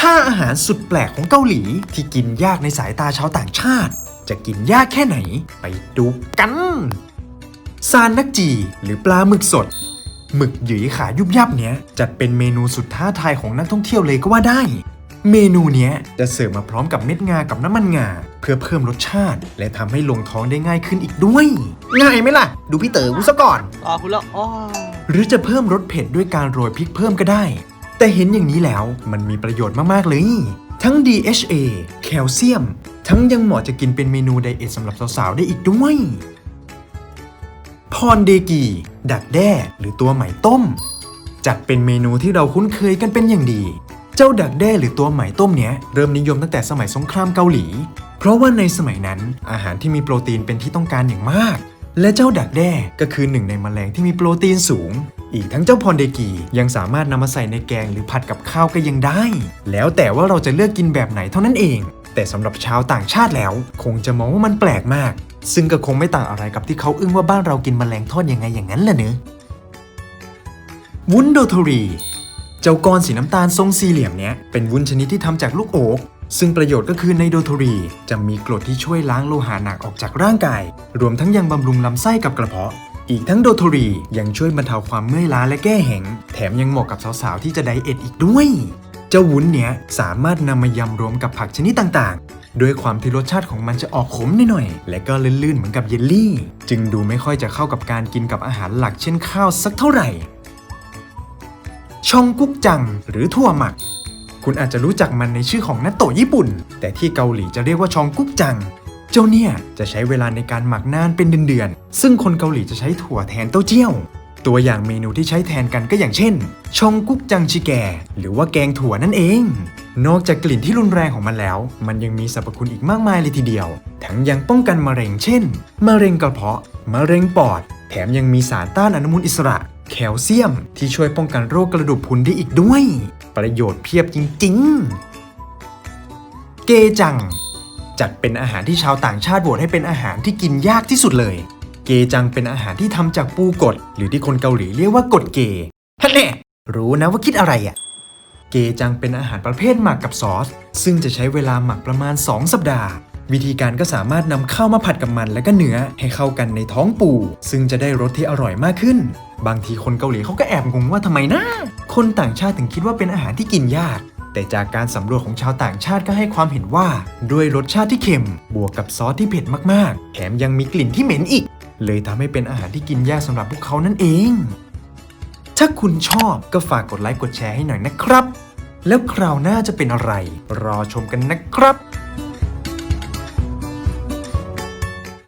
5 อาหารสุดแปลกของเกาหลี ที่กินยากในสายตาชาวต่างชาติ จะกินยากแค่ไหน ไปดูกัน ซานนักจี หรือปลาหมึกสด หมึกหยีขายุบยับเนี้ยจัดเป็นเมนูสุดท้าทายของนักท่องเที่ยวเลยก็ว่าได้ เมนูเนี้ยจะเสิร์ฟมาพร้อมกับเม็ดงากับน้ำมันงา เพื่อเพิ่มรสชาติ และทำให้ลงท้องได้ง่ายขึ้นอีกด้วย ง่ายไหมล่ะ ดูพี่เต๋อกูซะก่อนรอคุณแล้วอ๋อหรือจะเพิ่มรสเผ็ดด้วยการโรยพริกเพิ่มก็ได้ แต่เห็นอย่างนี้แล้วมันมีประโยชน์มาก ๆ เลย ทั้ง DHA แคลเซียม ทั้งยังเหมาะจะกินเป็นเมนูไดเอทสำหรับสาว ๆ ได้อีกด้วย พรเดกี ดักแด้หรือตัวไหมต้ม จัดเป็นเมนูที่เราคุ้นเคยกันเป็นอย่างดี เจ้าดักแด้หรือตัวไหมต้มเนี้ยเริ่มนิยมตั้งแต่สมัยสงครามเกาหลี เพราะว่าในสมัยนั้นอาหารที่มีโปรตีนเป็นที่ต้องการอย่างมากและเจ้าดักแด้ก็คือหนึ่งในแมลงที่มีโปรตีนสูง อีกทั้งเจ้าพรเดกียังสามารถนำมาใส่ในแกงหรือผัดกับข้าวก็ยังได้ แล้วแต่ว่าเราจะเลือกกินแบบไหนเท่านั้นเอง แต่สำหรับชาวต่างชาติแล้ว คงจะมองว่ามันแปลกมาก ซึ่งก็คงไม่ต่างอะไรกับที่เขาอึ้งว่าบ้านเรากินแมลงทอดยังไงอย่างนั้นแหละเนอวุ้นโดโทรี เจ้าก้อนสีน้ำตาลทรงสี่เหลี่ยมเนี้ยเป็นวุ้นชนิดที่ทำจากลูกโอ๊กซึ่งประโยชน์ก็คือในโดโทรี จะมีกรดที่ช่วยล้างโลหะหนักออกจากร่างกาย รวมทั้งยังบำรุงลำไส้กับกระเพาะ อีกทั้งโดโทรียังช่วยบรรเทาความเมื่อยล้าและแก้แหง แถมยังเหมาะกับสาวๆ ที่จะไดเอทอีกด้วย เจ้าวุ้นเนี้ยสามารถนำมายำรวมกับผักชนิดต่างๆ ด้วยความที่รสชาติของมันจะออกขมนหน่อยๆและก็ลื่นๆเหมือนกับเยลลี่ จึงดูไม่ค่อยจะเข้ากับการกินกับอาหารหลักเช่นข้าวสักเท่าไหร่ ชองกุ๊กจังหรือถั่วหมักคุณอาจจะรู้จักมันในชื่อของนัตโตะญี่ปุ่น แต่ที่เกาหลีจะเรียกว่าชองกุ๊กจัง เจ้าเนี่ยจะใช้เวลาในการหมักนานเป็นเดือนๆ ซึ่งคนเกาหลีจะใช้ถั่วแทนเต้าเจี้ยว ตัวอย่างเมนูที่ใช้แทนกันก็อย่างเช่น ชองกุ๊กจังชิแก หรือว่าแกงถั่วนั่นเอง นอกจากกลิ่นที่รุนแรงของมันแล้ว มันยังมีสรรพคุณอีกมากมายเลยทีเดียว ทั้งยังป้องกันมะเร็งเช่น มะเร็งกระเพาะ มะเร็งปอด แถมยังมีสารต้านอนุมูลอิสระ แคลเซียม ที่ช่วยป้องกันโรคกระดูกพรุนได้อีกด้วย ประโยชน์เพียบจริง ๆ เกจัง จัดเป็นอาหารที่ชาวต่างชาติโหวตให้เป็นอาหารที่กินยากที่สุดเลย เกจังเป็นอาหารที่ทำจากปูกด หรือที่คนเกาหลีเรียกว่ากดเกฮันแน่รู้นะว่าคิดอะไรอะ่ะเกจังเป็นอาหารประเภทหมักกับซอส ซึ่งจะใช้เวลาหมักประมาณ 2 สัปดาห์ วิธีการก็สามารถนำข้าวมาผัดกับมันและก็เนื้อให้เข้ากันในท้องปู ซึ่งจะได้รสที่อร่อยมากขึ้น บางทีคนเกาหลีเขาก็แอบงงว่าทำไมนะ คนต่างชาติถึงคิดว่าเป็นอาหารที่กินยาก แต่จากการสำรวจของชาวต่างชาติก็ให้ความเห็นว่า ด้วยรสชาติที่เค็ม บวกกับซอสที่เผ็ดมากๆ แถมยังมีกลิ่นที่เหม็นอีก เลยทำให้เป็นอาหารที่กินยากสำหรับพวกเขานั่นเอง ถ้าคุณชอบก็ฝากกดไลค์กดแชร์ให้หน่อยนะครับ แล้วคราวหน้าจะเป็นอะไร รอชมกันนะครับ